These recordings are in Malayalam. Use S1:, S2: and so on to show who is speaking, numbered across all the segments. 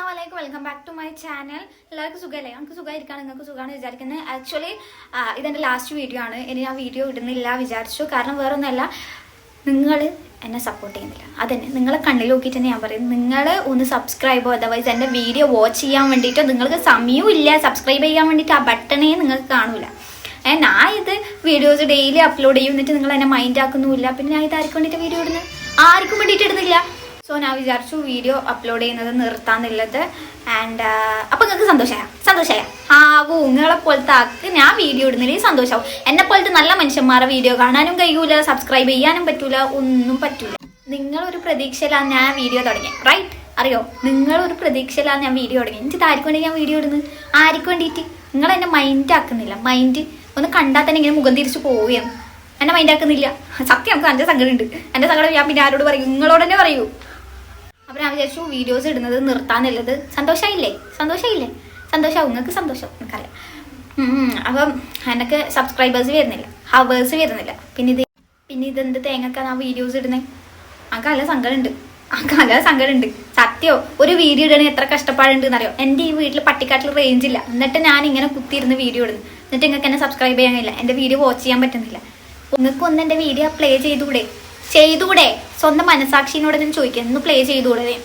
S1: അസ്സാം welcome back to my channel എല്ലാവർക്കും സുഖമല്ലേ നമുക്ക് സുഖമായിരിക്കാണ് നിങ്ങൾക്ക് സുഖമാണ് വിചാരിക്കുന്നത് ആക്ച്വലി ഇതെന്റെ ലാസ്റ്റ് വീഡിയോ ആണ്. ഇനി ഞാൻ വീഡിയോ ഇടുന്നില്ല വിചാരിച്ചു. കാരണം വേറൊന്നുമല്ല നിങ്ങൾ എന്നെ സപ്പോർട്ട് ചെയ്യുന്നില്ല. അതന്നെ. നിങ്ങളെ കണ്ണിൽ നോക്കിയിട്ട് തന്നെ ഞാൻ പറയും. നിങ്ങൾ ഒന്ന് സബ്സ്ക്രൈബോ അതർവൈസ് എന്റെ വീഡിയോ വാച്ച് ചെയ്യാൻ വേണ്ടിയിട്ട് നിങ്ങൾക്ക് സമയവും ഇല്ല. സബ്സ്ക്രൈബ് ചെയ്യാൻ വേണ്ടിയിട്ട് ആ ബട്ടണേ നിങ്ങൾക്ക് കാണൂല. ഏ ഞാൻ ഇത് വീഡിയോസ് ഡെയിലി അപ്ലോഡ് ചെയ്യും. എന്നിട്ട് നിങ്ങൾ എന്നെ മൈൻഡ് ആക്കുന്നുമില്ല. പിന്നെ ഞാൻ ഇത് ആർക്ക് വേണ്ടിയിട്ട് വീഡിയോ ഇടുന്നത് ആർക്കും വേണ്ടിയിട്ട് ഇടുന്നില്ല. സോ ഞാൻ വിചാരിച്ചു വീഡിയോ അപ്ലോഡ് ചെയ്യുന്നത് നിർത്താന്നുള്ളത് ആൻഡ് അപ്പം നിങ്ങൾക്ക് സന്തോഷമായ സന്തോഷമായ ആവൂ നിങ്ങളെ പോലത്തെ ആക്ക് ഞാൻ വീഡിയോ ഇടുന്നില്ലെങ്കിൽ സന്തോഷമാവും എന്നെ പോലത്തെ നല്ല മനുഷ്യന്മാരെ വീഡിയോ കാണാനും കഴിയൂല സബ്സ്ക്രൈബ് ചെയ്യാനും പറ്റൂല ഒന്നും പറ്റൂല. നിങ്ങളൊരു പ്രതീക്ഷയിലാണ് ഞാൻ വീഡിയോ തുടങ്ങിയത് റൈറ്റ് അറിയോ? നിങ്ങളൊരു പ്രതീക്ഷയിലാണ് ഞാൻ വീഡിയോ തുടങ്ങി എനിക്ക് ആർക്ക് വേണ്ടി ഞാൻ വീഡിയോ ഇടുന്നത്? ആർക്ക് വേണ്ടിയിട്ട്? നിങ്ങൾ എന്നെ മൈൻഡ് ആക്കുന്നില്ല. മൈൻഡ് ഒന്ന് കണ്ടാൽ തന്നെ ഇങ്ങനെ മുഖം തിരിച്ചു പോവുകയാണ്. എന്നെ മൈൻഡ് ആക്കുന്നില്ല. സത്യം നമുക്ക് എന്റെ സങ്കടമുണ്ട് എന്റെ സങ്കടം ഞാൻ പിന്നെ ആരോട് പറയും? നിങ്ങളോട് തന്നെ പറയൂ. ഞാൻ വിചാരിച്ചു വീഡിയോസ് ഇടുന്നത് നിർത്താന്നുള്ളത് സന്തോഷമായില്ലേ സന്തോഷമായില്ലേ സന്തോഷമാവും നിങ്ങൾക്ക് സന്തോഷം. എനിക്കറിയാം അപ്പം എനിക്ക് സബ്സ്ക്രൈബേഴ്സ് വരുന്നില്ല. ഹവേഴ്സ് വരുന്നില്ല. പിന്നെ ഇത് പിന്നെ ഇതെന്ത് തേങ്ങക്കാണ് ആ വീഡിയോസ് ഇടുന്നത് ആ കല സങ്കടമുണ്ട്. ആ കല സങ്കടമുണ്ട്. സത്യോ ഒരു വീഡിയോ ഇടണേ എത്ര കഷ്ടപ്പാടുണ്ട് എന്നറിയോ എന്റെ ഈ വീട്ടിൽ പട്ടിക്കാട്ടിൽ റേഞ്ച് ഇല്ല. എന്നിട്ട് ഞാൻ ഇങ്ങനെ കുത്തിയിരുന്ന് വീഡിയോ ഇടുന്നു. എന്നിട്ട് നിങ്ങൾക്ക് എന്നെ സബ്സ്ക്രൈബ് ചെയ്യാൻ കഴിയില്ല. എന്റെ വീഡിയോ വാച്ച് ചെയ്യാൻ പറ്റുന്നില്ല. നിങ്ങൾക്ക് എന്റെ വീഡിയോ പ്ലേ ചെയ്തുകൂടെ ചെയ്തുകൂടെ? സ്വന്തം മനസാക്ഷിനോട് ഞാൻ ചോദിക്കാം. ഒന്ന് പ്ലേ ചെയ്തുകൂടെ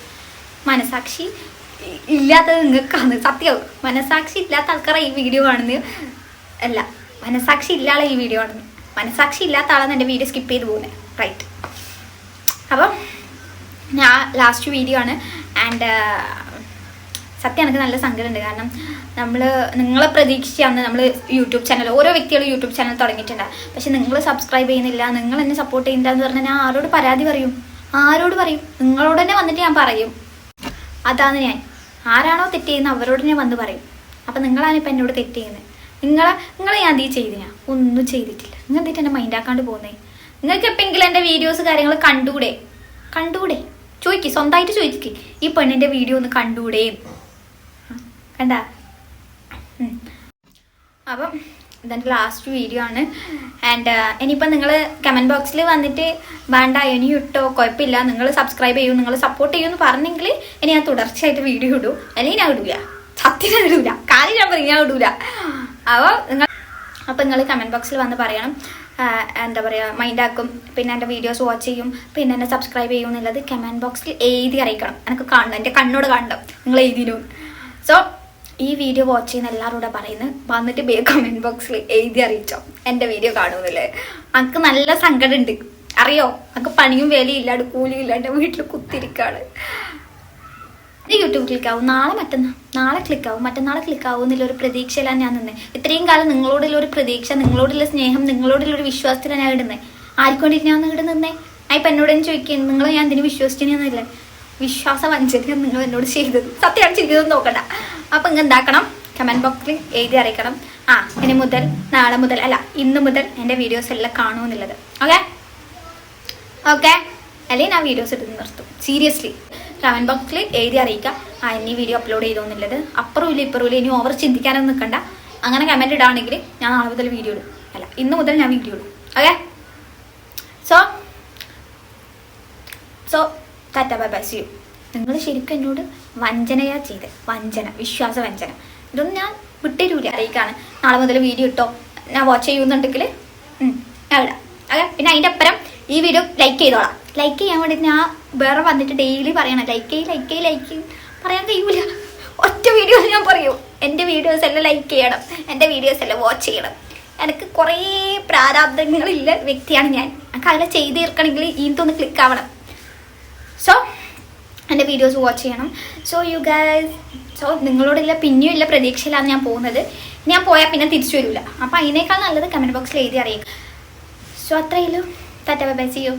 S1: മനസാക്ഷി ഇല്ലാത്തത് നിങ്ങൾക്കാണ്. സത്യം. മനസാക്ഷി ഇല്ലാത്ത ആൾക്കാരെ ഈ വീഡിയോ കാണുന്നത്. അല്ല മനസാക്ഷി ഇല്ലാതെ ഈ വീഡിയോ കാണുന്നത്. മനസാക്ഷി ഇല്ലാത്ത ആളാണ് എന്റെ വീഡിയോ സ്കിപ്പ് ചെയ്ത് പോകുന്നത് റൈറ്റ് അപ്പം ഞാൻ ലാസ്റ്റ് വീഡിയോ ആണ്. ആൻഡ് സത്യം എനിക്ക് നല്ല സങ്കടമുണ്ട്. കാരണം നമ്മൾ നിങ്ങളെ പ്രതീക്ഷിച്ചാണ് നമ്മൾ യൂട്യൂബ് ചാനൽ ഓരോ വ്യക്തികളും യൂട്യൂബ് ചാനൽ തുടങ്ങിയിട്ടുണ്ട്. പക്ഷെ നിങ്ങൾ സബ്സ്ക്രൈബ് ചെയ്യുന്നില്ല നിങ്ങൾ എന്നെ സപ്പോർട്ട് ചെയ്യുന്നില്ല എന്ന് പറഞ്ഞാൽ ഞാൻ ആരോട് പരാതി പറയും? ആരോട് പറയും? നിങ്ങളോട് തന്നെ വന്നിട്ട് ഞാൻ പറയും. അതാണ് ഞാൻ. ആരാണോ തെറ്റ് ചെയ്യുന്നത് അവരോട് ഞാൻ വന്ന് പറയും. അപ്പം നിങ്ങളാണ് ഇപ്പം എന്നോട് തെറ്റ് ചെയ്യുന്നത് നിങ്ങളെ നിങ്ങളെ ഞാൻ എന്ത് ചെയ്ത് ഞാൻ? ഒന്നും ചെയ്തിട്ടില്ല. നിങ്ങൾ എന്തിട്ട് എന്നെ മൈൻഡാക്കാണ്ട് പോകുന്നേ? നിങ്ങൾക്ക് എപ്പോഴെങ്കിലും എന്റെ വീഡിയോസ് കാര്യങ്ങൾ കണ്ടുകൂടെ കണ്ടുകൂടെ ചോദിക്ക് സ്വന്തമായിട്ട് ചോദിക്ക്. ഈ പെണ്ണിന്റെ വീഡിയോ ഒന്ന് കണ്ടുകൂടെ കണ്ട? അപ്പം ഇതെന്റെ ലാസ്റ്റ് വീഡിയോ ആണ്. ആൻഡ് ഇനിയിപ്പം നിങ്ങൾ കമന്റ് ബോക്സിൽ വന്നിട്ട് വേണ്ട ഇനി ഇട്ടോ കുഴപ്പമില്ല നിങ്ങൾ സബ്സ്ക്രൈബ് ചെയ്യൂ നിങ്ങൾ സപ്പോർട്ട് ചെയ്യൂ എന്ന് പറഞ്ഞെങ്കിൽ ഇനി ഞാൻ തുടർച്ചയായിട്ട് വീഡിയോ ഇടൂ. അല്ലെങ്കിൽ ഞാൻ ഇടൂല. സത്യം ഞാൻ ഇടൂല. കാര്യം ഞാൻ പറയും ഞാൻ ഇടൂല. അപ്പോൾ നിങ്ങൾ അപ്പോൾ നിങ്ങൾ കമന്റ് ബോക്സിൽ വന്ന് പറയണം. എന്താ പറയുക മൈൻഡാക്കും പിന്നെ എന്റെ വീഡിയോസ് വാച്ച് ചെയ്യും. പിന്നെ എന്നെ സബ്സ്ക്രൈബ് ചെയ്യും എന്നുള്ളത് കമന്റ് ബോക്സിൽ എഴുതി അറിയിക്കണം. എനിക്ക് കാണണം. എന്റെ കണ്ണോട് കാണണം. നിങ്ങൾ എഴുതിയിരുന്നു സോ ഈ വീഡിയോ വാച്ച് ചെയ്യുന്ന എല്ലാവരോടും പറയുന്നത് വന്നിട്ട് ബേ കമന്റ് ബോക്സിൽ എഴുതി അറിയിച്ചോ. എന്റെ വീഡിയോ കാണുന്നില്ലേ അങ്ങക്ക് നല്ല സങ്കടമുണ്ട് അറിയോ? അങ്ങക്ക് പണിയും വിലയും ഇല്ലാണ്ട് കൂലിയും ഇല്ലാണ്ട് വീട്ടിൽ കുത്തിരിക്കാണ്. യൂട്യൂബ് ക്ലിക്കാവും നാളെ മറ്റന്നാ? നാളെ ക്ലിക്കാവും മറ്റന്നാളെ ക്ലിക്കാവും എന്നുള്ള ഒരു പ്രതീക്ഷയിലാണ് ഞാൻ നിന്നത് ഇത്രയും കാലം നിങ്ങളോടുള്ള ഒരു പ്രതീക്ഷ നിങ്ങളോടുള്ള സ്നേഹം നിങ്ങളോടുള്ള ഒരു വിശ്വാസത്തിലാണ് ഞാൻ ഇടുന്നത് ആർക്ക് വേണ്ടിയിട്ട് ഞാൻ ഇവിടെ നിന്നേ? ആ ഇപ്പം എന്നോട് ചോദിക്കുന്നത് നിങ്ങൾ ഞാൻ എന്തിനു വിശ്വസിച്ചെന്നില്ല വിശ്വാസ വഞ്ചന നിങ്ങൾ എന്നോട് ചെയ്തത്. സത്യമാണ് ചെയ്തത് നോക്കണ്ട. അപ്പം ഇങ്ങനെ എന്താക്കണം? കമന്റ് ബോക്സിൽ എഴുതി അറിയിക്കണം ആ ഇനി മുതൽ നാളെ മുതൽ അല്ല ഇന്ന് മുതൽ എന്റെ വീഡിയോസ് എല്ലാം കാണുമെന്നുള്ളത്. ഓക്കെ ഓക്കെ അല്ലെങ്കിൽ ഞാൻ വീഡിയോസ് എടുത്ത് നിർത്തും. സീരിയസ്ലി കമന്റ് ബോക്സിൽ എഴുതി അറിയിക്കുക. ആ ഇനി വീഡിയോ അപ്ലോഡ് ചെയ്തോന്നുള്ളത്. അപ്പുറം ഇല്ല ഇപ്പുറം ഇല്ല. ഇനി ഓവർ ചിന്തിക്കാനൊന്നും നിൽക്കണ്ട. അങ്ങനെ കമന്റ് ഇടാണെങ്കിൽ ഞാൻ നാളെ മുതൽ വീഡിയോ ഇടും. അല്ല ഇന്ന് മുതൽ ഞാൻ വീഡിയോ ഇടും. Okay so so tata bye നിങ്ങൾ ശരിക്കും എന്നോട് വഞ്ചനയാ ചെയ്ത്. വഞ്ചന വിശ്വാസ വഞ്ചന. ഇതൊന്നും ഞാൻ വിട്ടരൂല. അറിയിക്കാണ്. നാളെ മുതൽ വീഡിയോ ഇട്ടോ. ഞാൻ വാച്ച് ചെയ്യുന്നുണ്ടെങ്കിൽ ഞാൻ വിടാം. അതെ പിന്നെ അതിന്റെ അപ്പുറം ഈ വീഡിയോ ലൈക്ക് ചെയ്തോളാം. ലൈക്ക് ചെയ്യാൻ വേണ്ടി ഞാൻ വേറെ വന്നിട്ട് ഡെയിലി പറയണം. ലൈക്ക് ചെയ്യ് ലൈക്ക് ചെയ്യ് ലൈക്ക് ചെയ്യ്. പറയാൻ കഴിയൂല. ഒറ്റ വീഡിയോ ഞാൻ പറയൂ. എന്റെ വീഡിയോസ് എല്ലാം ലൈക്ക് ചെയ്യണം. എന്റെ വീഡിയോസ് എല്ലാം വാച്ച് ചെയ്യണം. എനിക്ക് കുറേ പ്രാരാബ്ദങ്ങളില്ല വ്യക്തിയാണ് ഞാൻ. എനിക്ക് അതിനെ ചെയ്ത് തീർക്കണമെങ്കിൽ ഇതൊന്ന് ക്ലിക്ക് ആവണം. സോ എന്റെ വീഡിയോസ് വാച്ച് ചെയ്യണം. സോ യു ഗൈസ് സോ നിങ്ങളോടുള്ള പിന്നെയും ഇല്ല പ്രതീക്ഷയിലാണ് ഞാൻ പോകുന്നത്. ഞാൻ പോയാൽ പിന്നെ തിരിച്ചു വരില്ല അപ്പോൾ അതിനേക്കാൾ നല്ലത് കമന്റ് ബോക്സിൽ എഴുതി അറിയിക്കും so അത്രയല്ലോ tata bye bye see you